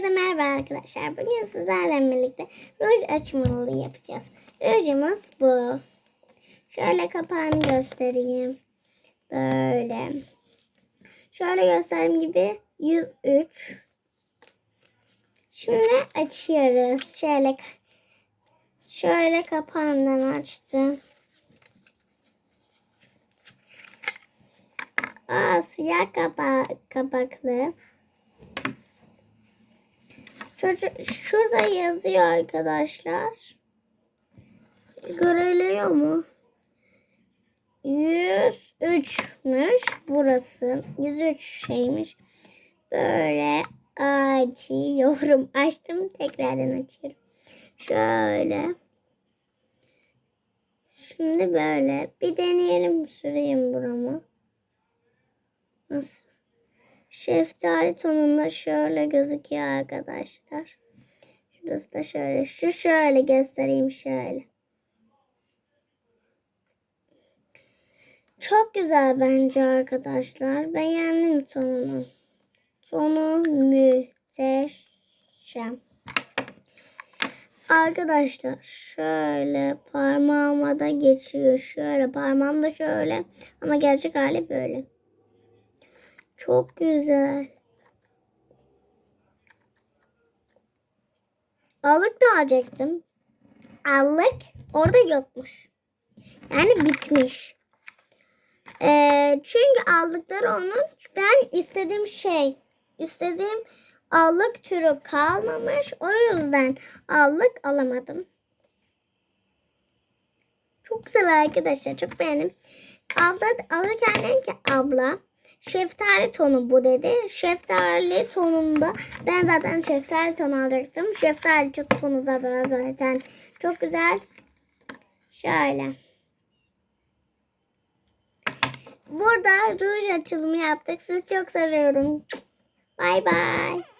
Herkese merhaba arkadaşlar. Bugün sizlerle birlikte ruj açmalı yapacağız. Rujumuz bu. Şöyle kapağını göstereyim. Böyle. Şöyle göstereyim gibi 103. Şimdi açıyoruz. Şöyle şöyle kapağından açtım. Aa, siyah kapa kapaklı. Şurada yazıyor arkadaşlar. Görülüyor mu? 103'müş burası. 103 şeymiş. Böyle açıyorum. Açtım tekrardan açıyorum. Şöyle. Şimdi böyle. Bir deneyelim süreyim buramı. Nasıl? Şeftali tonunda şöyle gözüküyor arkadaşlar. Şurası da şöyle. Şu şöyle göstereyim şöyle. Çok güzel bence arkadaşlar. Beğendim tonunu. Tonu muhteşem. Arkadaşlar şöyle parmağıma da geçiyor. Şöyle parmağım da şöyle. Ama gerçek hali böyle. Çok güzel. Allık da alacaktım. Allık orada yokmuş. Yani bitmiş. Ee, çünkü aldıkları onun ben istediğim şey istediğim allık türü kalmamış. O yüzden allık alamadım. Çok güzel arkadaşlar. Çok beğendim. Abla alırken dedim ki abla şeftali tonu bu dedi. Şeftali tonunda ben zaten şeftali tonu alacaktım. Şeftali tonu da da zaten çok güzel. Şöyle. Burada ruj açılımı yaptık. Sizi çok seviyorum. Bay bay.